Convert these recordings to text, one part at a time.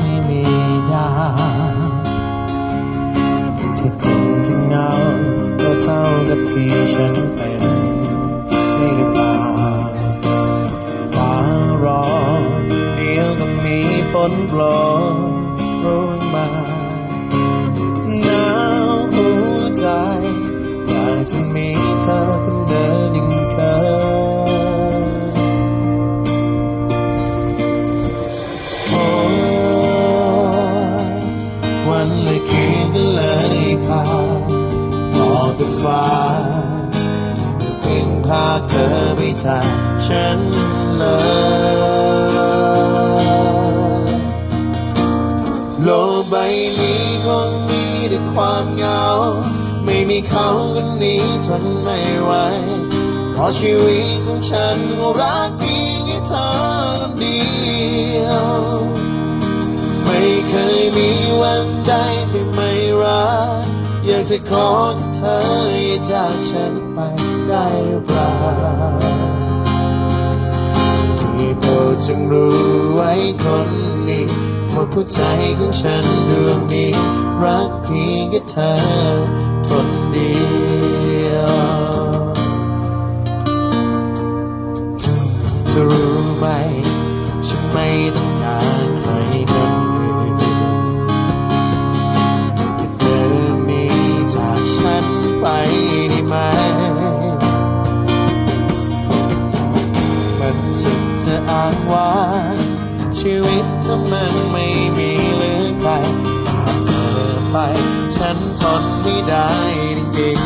ไม่มีดาถ้าคนที่เงาก็เท่ากับที่ฉันเป็นใช่หรือเปล่าฟ้าร้อนเดี๋ยวก็มีฝนโปรยรู้มาหนาวหัวใจอยากจะมีเธอคนเดินอย่าง ฟ้าเพียงพาเธอไปจากฉันเลยโลกใบนี้คงมีแต่ความเหงา ไม่มีเขาคนนี้ทนไม่ไหวเพราะชีวิตของฉันรักเพียงแค่เธอคนเดียว ไม่เคยมีวันใดที่ อยากจะขอให้เธออย่าจากฉันไปได้หรือเปล่าที่โปรดจงรู้ไว้คนนี้หมดหัวใจของฉันดวงนี้ รักเพียงแค่เธอคนเดียวเธอรู้ไหม ฉันไม่ต้อง ไปได้ไหม มันสุดจะอ้างว่าชีวิตถ้ามันไม่มีเหลือใครขาดเธอไป ฉันทนไม่ได้จริง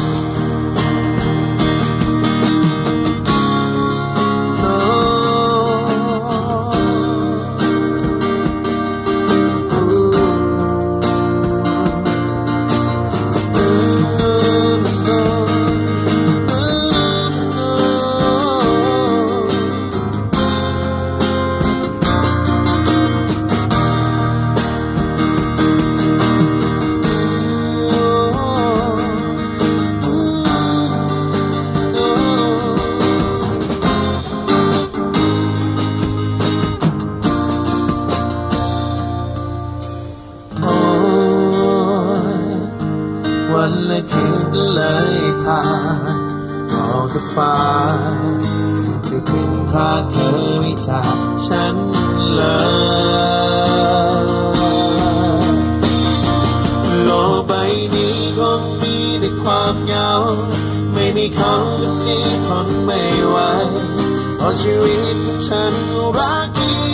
วันและคืนก็เลยผ่านออกกับฟ้าคือเพิ่งพราเธอไม่จากฉันเลยโลกใบนี้คงมีแต่ความเหงา ไม่มีเขาคนนี้ทนไม่ไหวเพราะชีวิตของฉันรักเีย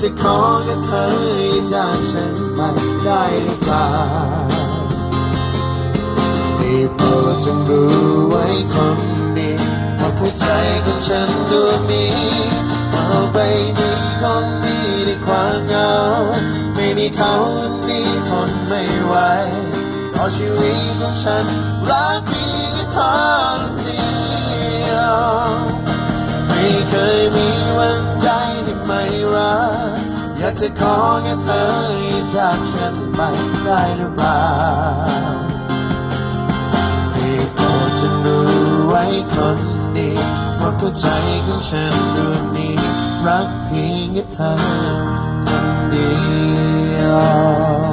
จะขอแค่เธออย่าจากฉันไปได้หรือเปล่าได้โปรดจงรู้ไว้คนดีว่าหัวใจของฉันดวงนี้เอาไปนี้คงมีในความเหงา ไม่มีเขาคนนี้ทนไม่ไหวเพราะชีวิตของฉันรักเพียงเธอ จะขอแค่เธอจากฉันไปได้หรือเปล่าให้โปรดฉันรู้ไว้คนดีเพราะหัวใจของฉันดวงนี้ รักเพียงแค่เธอคนเดียว